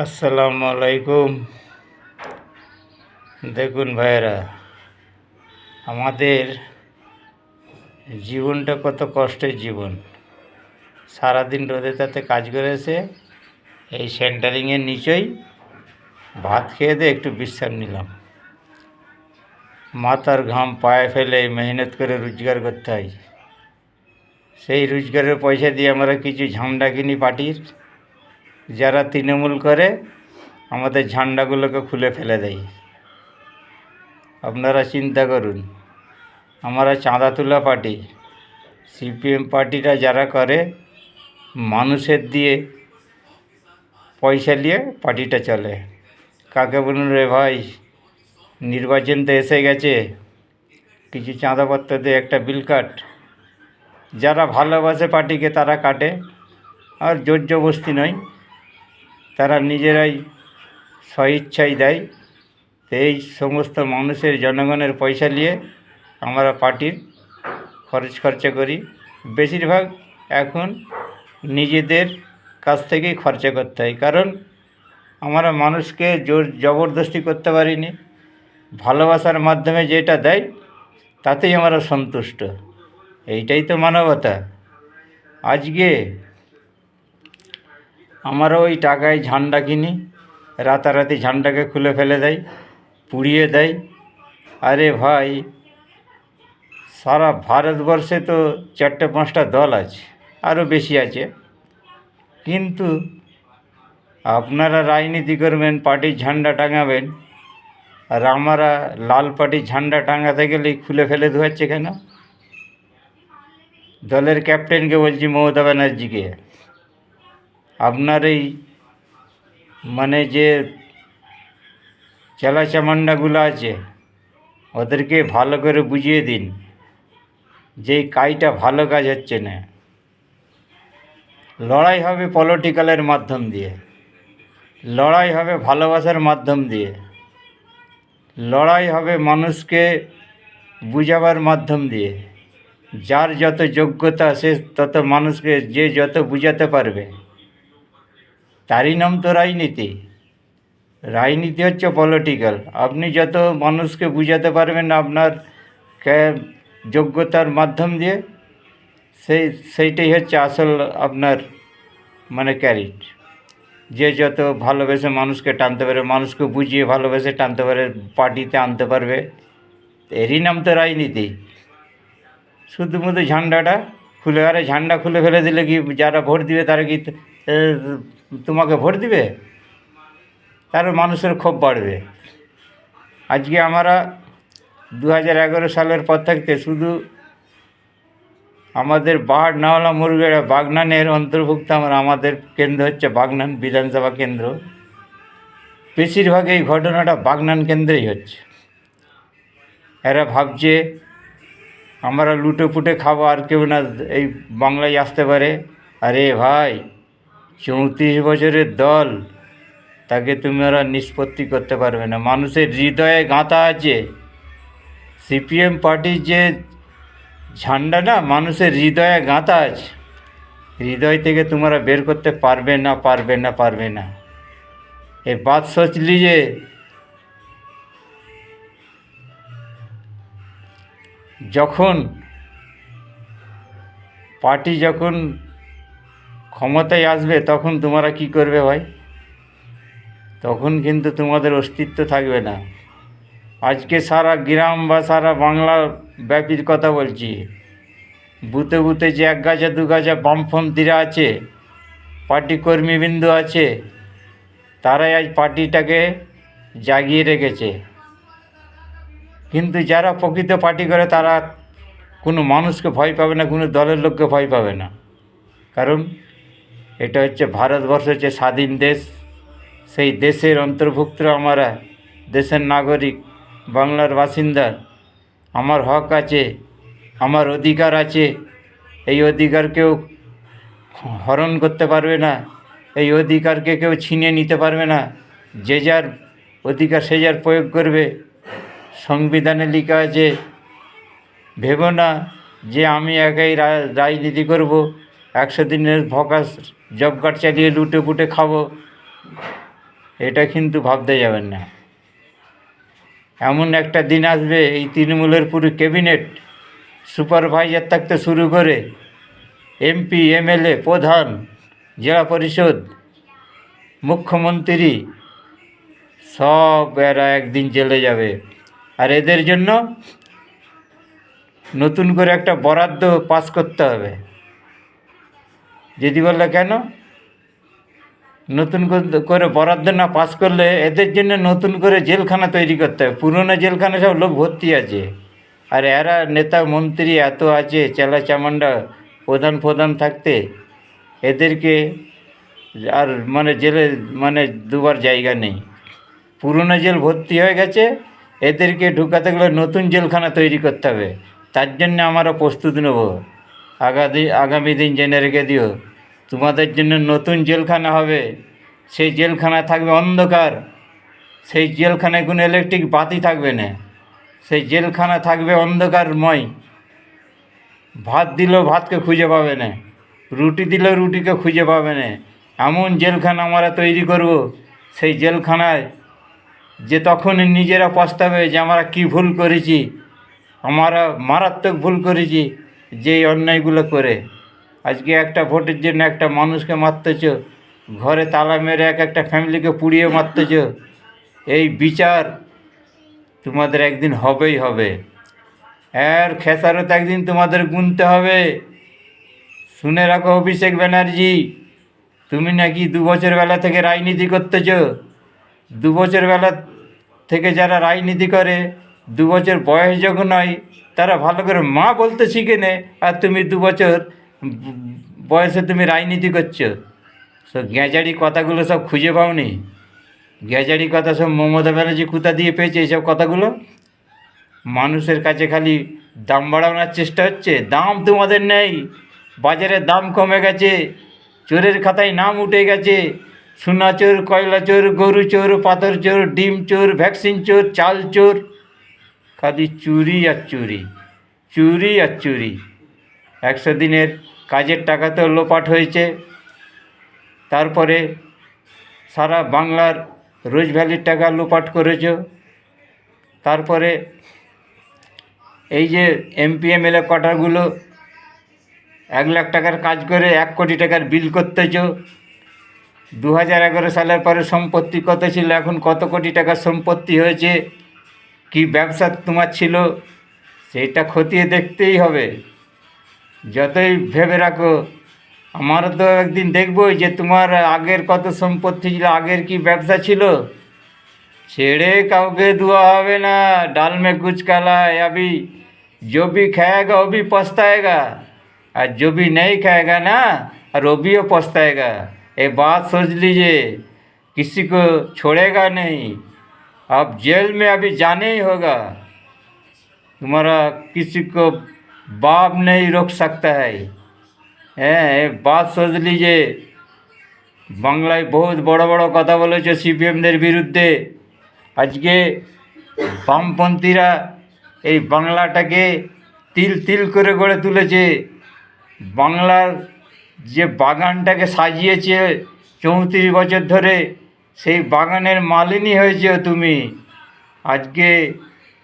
আসসালামু আলাইকুম দেখুন ভাইয়েরা, আমাদের জীবনটা কত কষ্টের জীবন। সারাদিন রোদে তাতে কাজ করেছে, এই সেন্টারিংয়ের নিচেই ভাত খেয়ে দিয়ে একটু বিশ্রাম নিলাম। মাথার ঘাম পায়ে ফেলে মেহনত করে রোজগার করতে হয়। সেই রোজগারের পয়সা দিয়ে আমরা কিছু ঝান্ডা কিনি পার্টির যারা তৃণমূল করে, আমাদের ঝান্ডাগুলোকে খুলে ফেলে দেয়। আপনারা চিন্তা করুন, আমরা চাঁদা তোলা পার্টি, সিপিএম পার্টিটা যারা করে, মানুষের দিয়ে পয়সা নিয়ে পার্টিটা চলে। কাকে বলুন রে ভাই, নির্বাচন তো এসে গেছে, কিছু চাঁদাপত্র দিয়ে একটা বিল কাট। যারা ভালোবাসে পার্টিকে তারা কাটে, আর জোর জবস্তি নয়। তারা নিজেরাই স্বইচ্ছাই দেয়। এই সমস্ত মানুষের জনগণের পয়সা নিয়ে আমরা পার্টির খরচ খরচা করি। বেশিরভাগ এখন নিজেদের কাছ থেকেই খরচা করতে হয়। কারণ আমরা মানুষকে জোর জবরদস্তি করতে পারিনি। ভালোবাসার মাধ্যমে যেটা দেয়, তাতেই আমরা সন্তুষ্ট। এইটাই তো মানবতা। আজকে আমরা ওই টাকায় ঝান্ডা কিনি, রাতারাতি ঝান্ডাকে খুলে ফেলে দেয় পুড়িয়ে দেয় আরে ভাই, সারা ভারতবর্ষে তো চারটে পাঁচটা দল আছে, আরও বেশি আছে। কিন্তু আপনারা রাজনীতি করবেন, পার্টির ঝান্ডা টাঙাবেন, আর আমরা লাল পার্টির ঝান্ডা টাঙাতে গেলেই খুলে ফেলে ধোয়াচ্ছে কেন? দলের ক্যাপ্টেনকে বলছি মমতা ব্যানার্জিকে। আপনার এই মানে যে চেলা চামান্ডাগুলো আছে, ওদেরকে ভালো করে বুঝিয়ে দিন, যে কাজটা ভালো কাজ হচ্ছে না। লড়াই হবে পলিটিক্যালের মাধ্যম দিয়ে, লড়াই হবে ভালোবাসার মাধ্যম দিয়ে, লড়াই হবে মানুষকে বুঝাবার মাধ্যম দিয়ে, যার যত যোগ্যতা সে তত মানুষকে যে যত বুঝাতে পারবে। তারই নাম তো রাজনীতি। রাজনীতি হচ্ছে পলিটিক্যাল আপনি যত মানুষকে বুঝাতে পারবেন আপনার কে- যোগ্যতার মাধ্যম দিয়ে সেই সেইটাই হচ্ছে আসল আপনার মানে ক্যারিট। যে যত ভালোবেসে মানুষকে টানতে পারে মানুষকে বুঝিয়ে ভালোবেসে টানতে পারে পার্টিতে আনতে পারবে এরই নাম তো রাজনীতি। শুধুমুধু ঝান্ডাটা খুলে আরে ঝান্ডা খুলে ফেলে দিলে কি যারা ভোট দিবে তারা কি এ, তোমাকে ভোট দিবে? তার মানুষের ক্ষোভ বাড়বে। আজকে আমরা দু হাজার এগারো সালের পর থাকতে শুধু আমাদের বাহার নাওলা মুরগেরা বাগনানের অন্তর্ভুক্ত, আমরা আমাদের কেন্দ্র হচ্ছে বাগনান বিধানসভা কেন্দ্র। বেশিরভাগ এই ঘটনাটা বাগনান কেন্দ্রেই হচ্ছে। এরা ভাবছে, আমরা লুটে পুটে খাব, আর কেউ না এই বাংলায় আসতে পারে। আরে ভাই চৌত্রিশ বছরের দল, তাকে তুমি ওরা নিষ্পত্তি করতে পারবে না। মানুষের হৃদয়ে গাঁথা আছে। সিপিএম পার্টির যে ঝান্ডা না, মানুষের হৃদয়ে গাঁথা আছে। হৃদয় থেকে তোমরা বের করতে পারবে না পারবে না পারবে না। এ বাদ সোচ যে যখন পার্টি যখন ক্ষমতায় আসবে, তখন তোমরা কি করবে ভাই? তখন কিন্তু তোমাদের অস্তিত্ব থাকবে না। আজকে সারা গ্রাম বা সারা বাংলা ব্যাপীর কথা বলছি। বুতে বুতে যে এক গাছা দু গাছা বামপন্থীরা আছে, পার্টি কর্মীবৃন্দ আছে, তারাই আজ পার্টিটাকে জাগিয়ে রেখেছে। কিন্তু যারা প্রকৃত পার্টি করে, তারা কোনো মানুষকে ভয় পাবে না, কোনো দলের লোককে ভয় পাবে না। কারণ এটা হচ্ছে ভারতবর্ষ হচ্ছে স্বাধীন দেশ, সেই দেশের অন্তর্ভুক্ত আমরা দেশের নাগরিক, বাংলার বাসিন্দা। আমার হক আছে, আমার অধিকার আছে। এই অধিকার কেউ হরণ করতে পারবে না, এই অধিকারকে কেউ ছিনিয়ে নিতে পারবে না। যে যার অধিকার, সে যার প্রয়োগ করবে। সংবিধানে লেখা আছে, ভেবো না যে আমি একাই রাজনীতি করব। একশো দিনের ভকাস জব কার্ড চালিয়ে লুটে পুটে খাব। এটা কিন্তু ভাবতে যাবেন না। এমন একটা দিন আসবে, এই তৃণমূলের পুরো ক্যাবিনেট সুপারভাইজার থাকতে শুরু করে এমপি, এমএলএ, প্রধান, জেলা পরিষদ, মুখ্যমন্ত্রী, সব এরা একদিন জেলে যাবে। আর এদের জন্য নতুন করে একটা বরাদ্দ পাস করতে হবে। যদি বললে কেন? নতুন করে- বরাদ্দ না পাস করলে এদের জন্য নতুন করে জেলখানা তৈরি করতে হবে। পুরনো জেলখানা সব লোক ভর্তি আছে। আর এরা নেতা, মন্ত্রী এত আছে, চেলা চামান্ডা প্রধান প্রধান থাকতে। এদেরকে আর মানে জেলে মানে দুবার জায়গা নেই। পুরনো জেল ভর্তি হয়ে গেছে, এদেরকে ঢুকাতে গেলে নতুন জেলখানা তৈরি করতে হবে। তার জন্য আমরা প্রস্তুত নেব। আগামী আগামী দিন জেনে রেখে দিও। তোমাদের জন্য নতুন জেলখানা হবে। সেই জেলখানায় থাকবে অন্ধকার। সেই জেলখানায় কোনো ইলেকট্রিক বাতি থাকবে না। সেই জেলখানা থাকবে অন্ধকারময়। ভাত দিলেও ভাতকে খুঁজে পাবে না। রুটি দিলেও রুটিকে খুঁজে পাবে না। এমন জেলখানা আমরা তৈরি করব। সেই জেলখানায় যে তখন নিজেরা পস্তাবে যে আমরা কী ভুল করেছি। আমরা মারাত্মক ভুল করেছি। যে এই অন্যায়গুলো করে। আজকে একটা ভোটের জন্য একটা মানুষকে মারতেছ, ঘরে তালা মেরে এক একটা ফ্যামিলিকে পুড়িয়ে মারতেছ, এই বিচার তোমাদের একদিন হবেই হবে। এর খেসারত একদিন তোমাদের গুনতে হবে। শুনে রাখো অভিষেক ব্যানার্জি, তুমি নাকি দু বছর বেলা থেকে রাজনীতি করতেছ? দু বছর বেলা থেকে যারা রাজনীতি করে, দু বছর বয়স যখন হয় তারা ভালো করে মা বলতে শিখে নে, আর তুমি দু বছর বয়সে তুমি রাজনীতি করছ। সব গেঁজারি কথাগুলো সব খুঁজে পাওনি। গেঁজারি কথা সব মমতা ব্যানার্জি কোথা দিয়ে পেয়েছে এইসব কথাগুলো। মানুষের কাছে খালি দাম বাড়ানোর চেষ্টা হচ্ছে, দাম তোমাদের নেই, বাজারে দাম কমে গেছে, চোরের খাতায় নাম উঠে গেছে, সোনা চোর, কয়লা চোর, গরু চোর, পাথর চোর, ডিম চোর, ভ্যাকসিন চোর, চাল চোর। খালি চুরি আর চুরি চুরি আর চুরি। একশো দিনের কাজের টাকা তো লোপাট হয়েছে। তারপরে সারা বাংলার রোজ ভ্যালির টাকা লোপাট করেছ। তারপরে এই যে এমপি এমএলএ কোটাগুলো এক লাখ টাকার কাজ করে এক কোটি টাকার বিল করতেছ। দু হাজার এগারো সালের পরে সম্পত্তি কত ছিল, এখন কত কোটি টাকার সম্পত্তি হয়েছে? কি ব্যবসা তোমার ছিল সেইটা খতিয়ে দেখতেই হবে যতই ভেবে রাখো আমারও তো একদিন দেখবই যে তোমার আগের কত সম্পত্তি ছিল আগের কি ব্যবসা ছিল ছেড়ে কাউকে দেওয়া হবে না ডাল में कुछ काला है अभी जो भी खाएगा वो भी पछताएगा और जो भी नहीं खाएगा ना और वो भी वो पछताएगा ये बात सोच लीजिए किसी को छोड़ेगा नहीं अब जेल में अभी जाने ही होगा तुम्हारा किसी को बाप नहीं रोक सकता है হ্যাঁ এ বাত সোচ লিজে বাংলায় বহুত বড় বড় কথা বলেছে সিপিএমদের বিরুদ্ধে আজকে বামপন্থীরা এই বাংলাটাকে তিল তিল করে গড়ে তুলেছে বাংলার যে বাগানটাকে সাজিয়েছে চৌত্রিশ বছর ধরে সেই বাগানের মালিনী হয়েছে তুমি। আজকে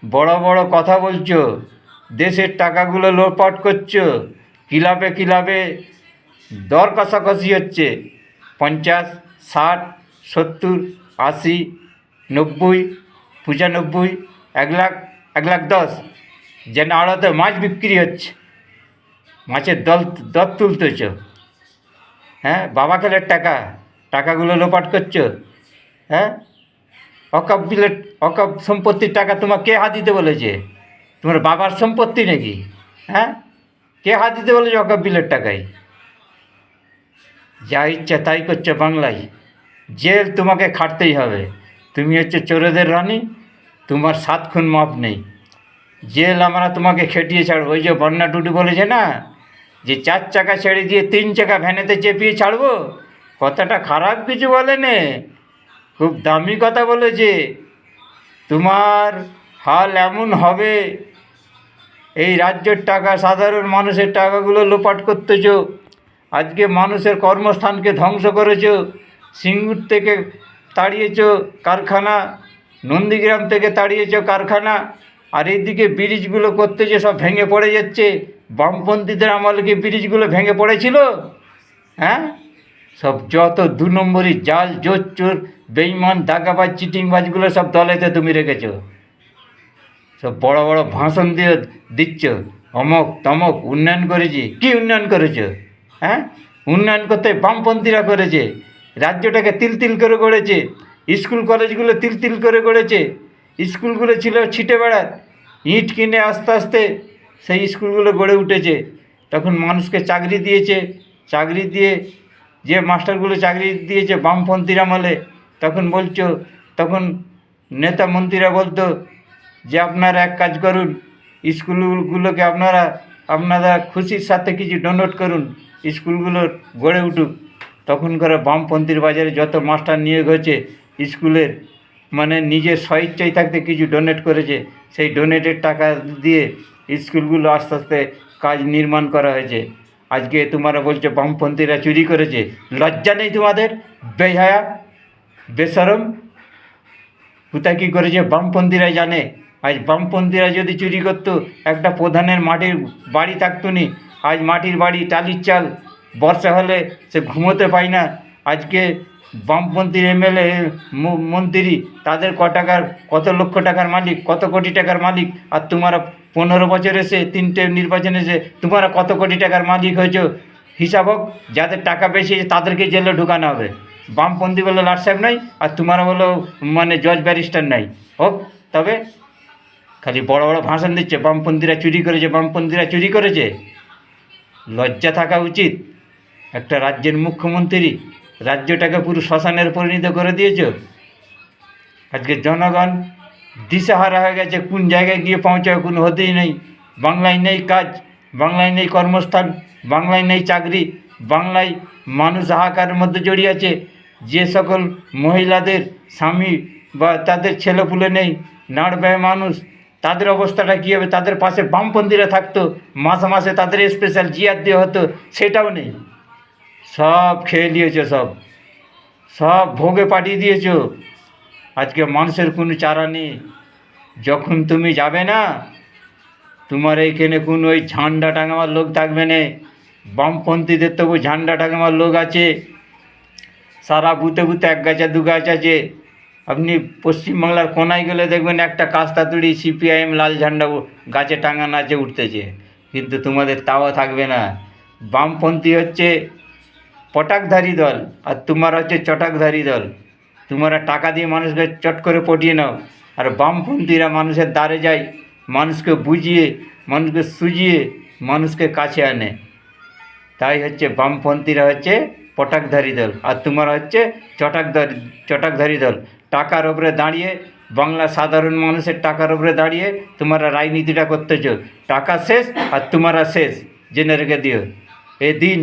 বড় বড় কথা বলছো, দেশের টাকাগুলো লোপাট করছ কিলাপে কিলাপে দর কষাকষি হচ্ছে। পঞ্চাশ, ষাট, সত্তর, আশি, নব্বই, পঁচানব্বই, এক লাখ এক লাখ দশ যেন আড়তে মাছ বিক্রি হচ্ছে। মাছের দল, দর তুলতেছ। হ্যাঁ বাবা খেলের টাকা, টাকাগুলো লোপাট করছ। হ্যাঁ? অকাপ বিলের অকাপ সম্পত্তির টাকা তোমার কে হাত দিতে বলেছে? তোমার বাবার সম্পত্তি নাকি? হ্যাঁ? কে হাত দিতে বলেছে অকাপ বিলের টাকায়? যা ইচ্ছা তাই করছে বাংলায়। জেল তোমাকে খাটতেই হবে। তুমি হচ্ছে চোরেদের রানী, তোমার সাত খুন মাপ নেই। জেল আমরা তোমাকে খেটিয়ে ছাড়বো। ওই যে বন্যা টুটু বলেছে না? যে চার চাকা ছেড়ে দিয়ে তিন চাকা ভ্যানেতে চেপিয়ে ছাড়বো? কথাটা খারাপ কিছু বলেনে খুব দামি কথা বলেছে। তোমার হাল এমন হবে, এই রাজ্যের টাকা, সাধারণ মানুষের টাকাগুলো লোপাট করতেছো, আজকে মানুষের কর্মস্থানকে ধ্বংস করেছ, সিঙ্গুর থেকে তাড়িয়েছ কারখানা, নন্দীগ্রাম থেকে তাড়িয়েছ কারখানা, আর এইদিকে ব্রিজগুলো করতে যে সব ভেঙে পড়ে যাচ্ছে। বামপন্থীদের আমলে কি ব্রিজগুলো ভেঙে পড়েছিল? হ্যাঁ? সব যত দু নম্বরই জাল, জোর চোর বেইমান, দাগাবাজ, চিটিংবাজগুলো সব দলেতে তুমি রেখেছো। সব বড় বড় ভাষণ দিয়ে দিচ্ছ। অমক, তমক, উন্নয়ন করেছি। কি উন্নয়ন করেছ? হ্যাঁ? উন্নয়ন করতে বামপন্থীরা করেছে। রাজ্যটাকে তিল তিল করে গড়েছে। স্কুল কলেজগুলো তিল তিল করে গড়েছে। স্কুলগুলো ছিল ছিটে বেড়ার ইট কিনে আস্তে আস্তে সেই স্কুলগুলো গড়ে উঠেছে। তখন মানুষকে চাকরি দিয়েছে। চাকরি দিয়ে যে মাস্টারগুলো চাকরি দিয়েছে বামপন্থীর আমলে তখন বলছো, তখন নেতা মন্ত্রীরা বলতো যে আপনারা এক কাজ করুন, স্কুলগুলোকে আপনারা আপনারা খুশির সাথে কিছু ডোনেট করুন, স্কুলগুলো গড়ে উঠুক। তখন করে বামপন্থীর বাজারে যত মাস্টার নিয়োগ হয়েছে, স্কুলের মানে নিজের স্বইচ্ছায় থাকতে কিছু ডোনেট করেছে, সেই ডোনেটের টাকা দিয়ে স্কুলগুলো আস্তে আস্তে কাজ নির্মাণ করা হয়েছে। আজকে তোমরা বলছো বামপন্থীরা চুরি করেছে। লজ্জা নেই তোমাদের? বেহায়া? বেসরম, কোথায় কী করেছে? বামপন্থীরা জানে। আজ বামপন্থীরা যদি চুরি করতো, একটা প্রধানের মাটির বাড়ি থাকতো নি। আজ মাটির বাড়ি টালির চাল। বর্ষা হলে সে ঘুমোতে পায় না। আজকে বামপন্থীর এমএলএ মন্ত্রী, তাদের ক টাকার, কত লক্ষ টাকার মালিক, কত কোটি টাকার মালিক? আর তোমরা পনেরো বছর এসে, তিনটে নির্বাচন এসে, তোমরা কত কোটি টাকার মালিক হয়েছ? হিসাব হোক যাদের টাকা বেশি তাদেরকে জেলে ঢুকানো হবে। বামপন্থী বলে লাট সাহেব নাই, আর তোমার বলো মানে জজ ব্যারিস্টার নাই। হোক, তবে খালি বড় বড় ভাষণ দিচ্ছে, বামপন্থীরা চুরি করেছে, বামপন্থীরা চুরি করেছে। লজ্জা থাকা উচিত। একটা রাজ্যের মুখ্যমন্ত্রী রাজ্যটাকে পুরো শ্মশানের পরিণত করে দিয়েছ। আজকে জনগণ দিশাহারা হয়ে গেছে, কোন জায়গায় গিয়ে পৌঁছায় কোনো হতেই নেই। বাংলায় নেই কাজ, বাংলায় নেই কর্মস্থান, বাংলায় নেই চাকরি, বাংলায় মানুষ হাহাকারের মধ্যে জড়িয়ে আছে। যে সকল মহিলাদের স্বামী বা তাদের ছেলেপুলে নেই, নাড় ব্যয় মানুষ, তাদের অবস্থাটা কী হবে? তাদের পাশে বামপন্থীরা থাকতো মাসে মাসে তাদের স্পেশাল জিয়ার দেওয়া হতো, সেটাও নেই। সব খেয়ে নিয়েছো সব। সব ভোগে পাঠিয়ে দিয়েছ। আজকে মানুষের কোনো চারা নেই। যখন তুমি যাবে না, তোমার এইখানে কোনো ওই ঝান্ডা টাঙাবার লোক থাকবে না। বামপন্থীদের তবু ঝান্ডা টাঙাবার লোক আছে। সারা বুতে বুতে এক গাছা, দু গাছ আছে আপনি পশ্চিমবাংলার কোনায় গেলে দেখবেন একটা কাস্তাতুড়ি সিপিআইএম লাল ঝান্ডা গাছে টাঙানো আছে উঠতেছে। কিন্তু তোমাদের তাও থাকবে না। বামপন্থী হচ্ছে পটাকধারী দল আর তোমার হচ্ছে চটাকধারী দল। তোমরা টাকা দিয়ে মানুষকে চট করে পটিয়ে নাও। আর বামপন্থীরা মানুষের দ্বারে যায়, মানুষকে বুঝিয়ে, মানুষকে সুজিয়ে, মানুষকে কাছে আনে। তাই হচ্ছে বামপন্থীরা হচ্ছে পটাকধারী দল। আর তোমার হচ্ছে চটাকধারী চটাকধারী দল। টাকার ওপরে দাঁড়িয়ে, বাংলা সাধারণ মানুষের টাকার ওপরে দাঁড়িয়ে তোমরা রাজনীতিটা করতেছ। টাকা শেষ আর তোমরা শেষ, জেনে রেখে দিও। এদিন,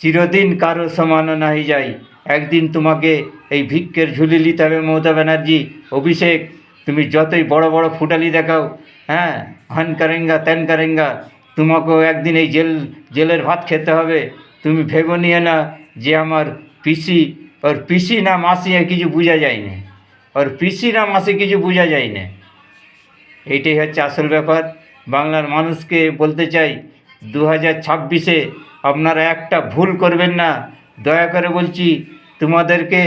চিরদিন কারও সমান নাহি যায় একদিন তোমাকে এই ভিক্ষের ঝুলি নিতে হবে মমতা ব্যানার্জি, অভিষেক। তুমি যতই বড় বড় ফুটালি দেখাও হ্যাঁ? হান কারেঙ্গা ত্যান কারেঙ্গা তোমাকেও একদিন এই জেল, জেলের ভাত খেতে হবে। তুমি ভেবো নিয়ে না যে আমার পিসি, ওর পিসি না মাসি কিছু বোঝা যায় না ওর পিসি না মাসি কিছু বোঝা যায় না এইটাই হচ্ছে আসল ব্যাপার। বাংলার মানুষকে বলতে চাই দু হাজার ছাব্বিশে আপনারা একটা ভুল করবেন না। দয়া করে বলছি, তোমাদেরকে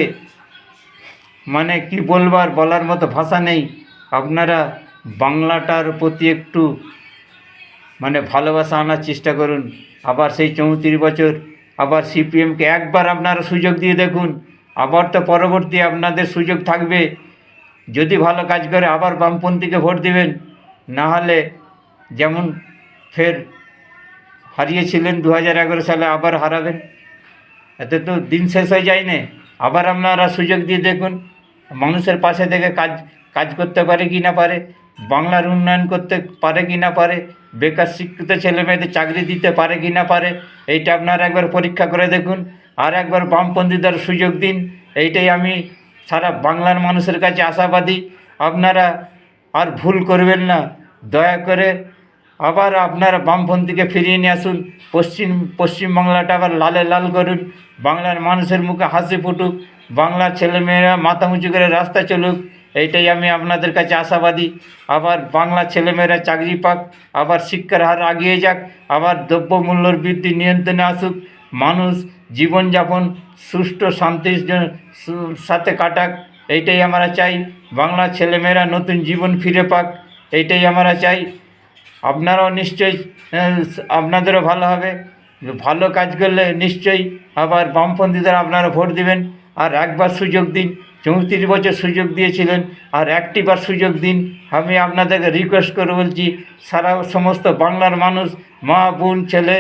মানে কি বলবার বলার মতো ভাষা নেই। আপনারা বাংলাটার প্রতি একটু মানে ভালোবাসা আনার চেষ্টা করুন। আবার সেই চৌত্রিশ বছর আবার সিপিএমকে একবার আপনারা সুযোগ দিয়ে দেখুন। আবার তো পরবর্তী আপনাদের সুযোগ থাকবে। যদি ভালো কাজ করে আবার বামপন্থীকে ভোট দেবেন। না হলে যেমন ফের হারিয়েছিলেন দু হাজার এগারো সালে আবার হারাবেন। এতে তো দিন শেষ হয়ে যায় না আবার আপনারা সুযোগ দিয়ে দেখুন। মানুষের পাশে থেকে কাজ কাজ করতে পারে কি না পারে। বাংলার উন্নয়ন করতে পারে কি না পারে, বেকার শিক্ষিত ছেলে মেয়েদের চাকরি দিতে পারে কি না পারে, এইটা আপনারা একবার পরীক্ষা করে দেখুন। আর একবার বামপন্থীদের সুযোগ দিন, এইটাই আমি সারা বাংলার মানুষের কাছে আশাবাদী। আপনারা আর ভুল করবেন না, দয়া করে আবার আপনারা বামপন্থীকে ফিরিয়ে নিয়ে আসুন। পশ্চিম পশ্চিমবাংলাটা আবার লালে লাল করুন। বাংলার মানুষের মুখে হাসি ফুটুক, বাংলার ছেলেমেয়েরা মাথা উঁচু করে রাস্তা চলুক। এইটাই আমি আপনাদের কাছে আশাবাদী। আবার বাংলা ছেলেমেয়েরা চাকরি পাক, আবার শিক্ষার হার আগিয়ে যাক, আবার দ্রব্যমূল্যর বৃদ্ধি নিয়ন্ত্রণে আসুক, মানুষ জীবনযাপন সুষ্ঠু, শান্তির সাথে কাটাক, এইটাই আমরা চাই। বাংলা ছেলেমেয়েরা নতুন জীবন ফিরে পাক, এইটাই আমরা চাই। আপনারাও নিশ্চয়ই আপনাদেরও ভালো হবে। ভালো কাজ করলে নিশ্চয়ই আবার বামপন্থীদের আপনারা ভোট দিবেন। আর একবার সুযোগ দিন চৌত্রিশ বছর সুযোগ দিয়েছিলেন আর একটিবার সুযোগ দিন। আমি আপনাদেরকে রিকোয়েস্ট করে বলছি, সারা সমস্ত বাংলার মানুষ, মা, বোন, ছেলে,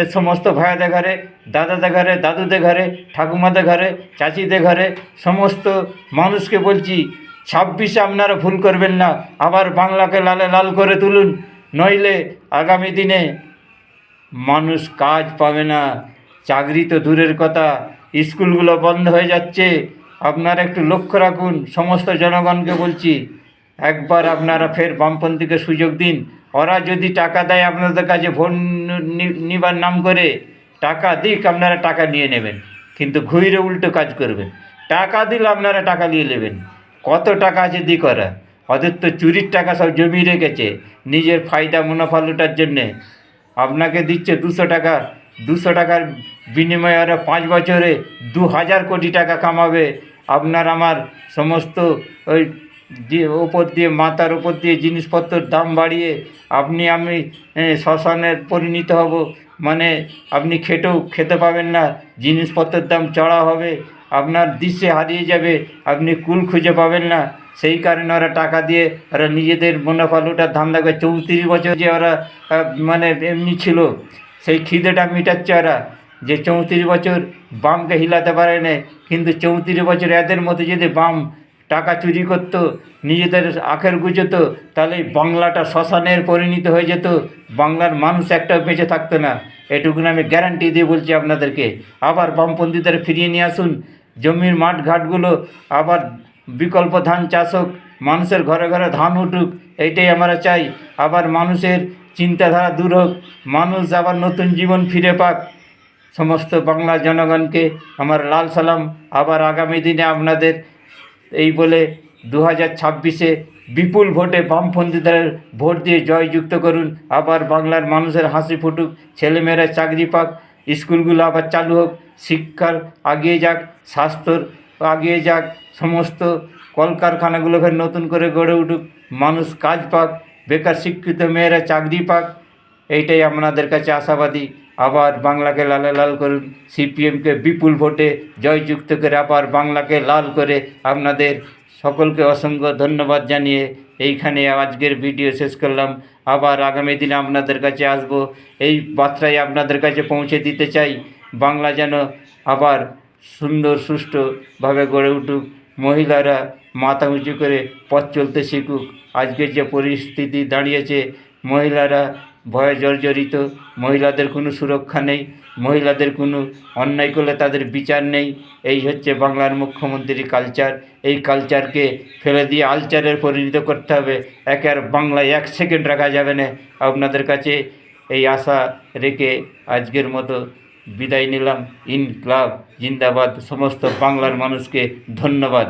এ সমস্ত ভাইয়াদের ঘরে, দাদাদের ঘরে, দাদুদের ঘরে, ঠাকুমাদের ঘরে, চাচিদের ঘরে, সমস্ত মানুষকে বলছি, ছাব্বিশে আপনারা ভুল করবেন না, আবার বাংলাকে লালে লাল করে তুলুন। নইলে আগামী দিনে মানুষ কাজ পাবে না। চাকরি তো দূরের কথা, স্কুলগুলো বন্ধ হয়ে যাচ্ছে। আপনারা একটু লক্ষ্য রাখুন, সমস্ত জনগণকে বলছি, একবার আপনারা ফের বামপন্থীকে সুযোগ দিন। ওরা যদি টাকা দেয় আপনাদের কাছে ভোট নিবার নাম করে, টাকা দিক, আপনারা টাকা নিয়ে নেবেন। কিন্তু ঘুরে উল্টো কাজ করবেন। টাকা দিলে আপনারা টাকা নিয়ে নেবেন। কত টাকা আছে দি করা ওদের তো চুরির টাকা সব জমিয়ে রেখেছে। নিজের ফায়দা মুনাফা লুটার জন্যে। আপনাকে দিচ্ছে দুশো টাকা। দুশো টাকার বিনিময়ে ওরা পাঁচ বছরে দু হাজার কোটি টাকা কামাবে। আপনার আমার সমস্ত ওই যে ওপর দিয়ে, মাথার ওপর দিয়ে জিনিসপত্রের দাম বাড়িয়ে আপনি, আমি শ্মশানের পরিণত হব। মানে আপনি খেটেও খেতে পাবেন না, জিনিসপত্রের দাম চড়া হবে, আপনার দৃশ্যে হারিয়ে যাবে, আপনি কুল খুঁজে পাবেন না। সেই কারণে ওরা টাকা দিয়ে, ওরা নিজেদের মুনাফা লুটার ধান্দা করে, চৌত্রিশ বছর যে ওরা মানে এমনি ছিল। সেই খিদেটা মিটাচ্ছে ওরা যে চৌত্রিশ বছর বামকে হিলাতে পারে না। কিন্তু চৌত্রিশ বছর এদের মতো যদি বাম টাকা চুরি করতো, নিজেদের আখের গুজতো, তাহলে বাংলাটা শ্মশানের পরিণত হয়ে যেত। বাংলার মানুষ একটাও বেঁচে থাকতো না। এটুকুন আমি গ্যারান্টি দিয়ে বলছি আপনাদেরকে। আবার বামপন্থীদের ফিরিয়ে নিয়ে আসুন। জমির মাঠ ঘাটগুলো আবার বিকল্প ধান চাষ হোক, মানুষের ঘরে ঘরে ধান উঠুক, এইটাই আমরা চাই। আবার মানুষের চিন্তাধারা দূর হোক, মানুষ আবার নতুন জীবন ফিরে পাক। সমস্ত বাংলা জনগণকে আমার লাল সালাম। আবার আগামী দিনে আপনাদের এই বলে দু হাজার ছাব্বিশে বিপুল ভোটে বামপন্থীদের ভোট দিয়ে জয়যুক্ত করুন। আবার বাংলার মানুষের হাসি ফুটুক, ছেলেমেয়েরা চাকরি পাক, স্কুলগুলো আবার চালু হোক। শিক্ষার আগিয়ে যাক, স্বাস্থ্যর আগিয়ে যাক, সমস্ত কলকারখানাগুলোকে নতুন করে গড়ে উঠুক। মানুষ কাজ পাক বেকার শিক্ষিত মেয়েরা চাকরি পাক। এইটাই আপনাদের কাছে আশাবাদী। আবার বাংলাকে লালে লাল করুন। সিপিএমকে বিপুল ভোটে জয়যুক্ত করে আবার বাংলাকে লাল করে আপনাদের সকলকে অসংখ্য ধন্যবাদ জানিয়ে এইখানে আজকের ভিডিও শেষ করলাম। আবার আগামী দিনে আপনাদের কাছে আসব। এই বার্তাই আপনাদের কাছে পৌঁছে দিতে চাই। বাংলা যেন আবার সুন্দর, সুষ্ঠুভাবে গড়ে উঠুক। মহিলারা মাথা উঁচু করে পথ চলতে শিখুক। আজকের যে পরিস্থিতি দাঁড়িয়েছে, মহিলারা ভয়ে জর্জরিত, মহিলাদের কোনো সুরক্ষা নেই, মহিলাদের কোনো অন্যায় করলে তাদের বিচার নেই। এই হচ্ছে বাংলার মুখ্যমন্ত্রী কালচার এই কালচারকে ফেলে দিয়ে আলচারের পরিণত করতে হবে। একে আর বাংলায় এক সেকেন্ড রাখা যাবে না। আপনাদের কাছে এই আশা রেখে আজকের মতো বিদায় নিলাম। ইন ক্লাব জিন্দাবাদ, সমস্ত বাংলার মানুষকে ধন্যবাদ।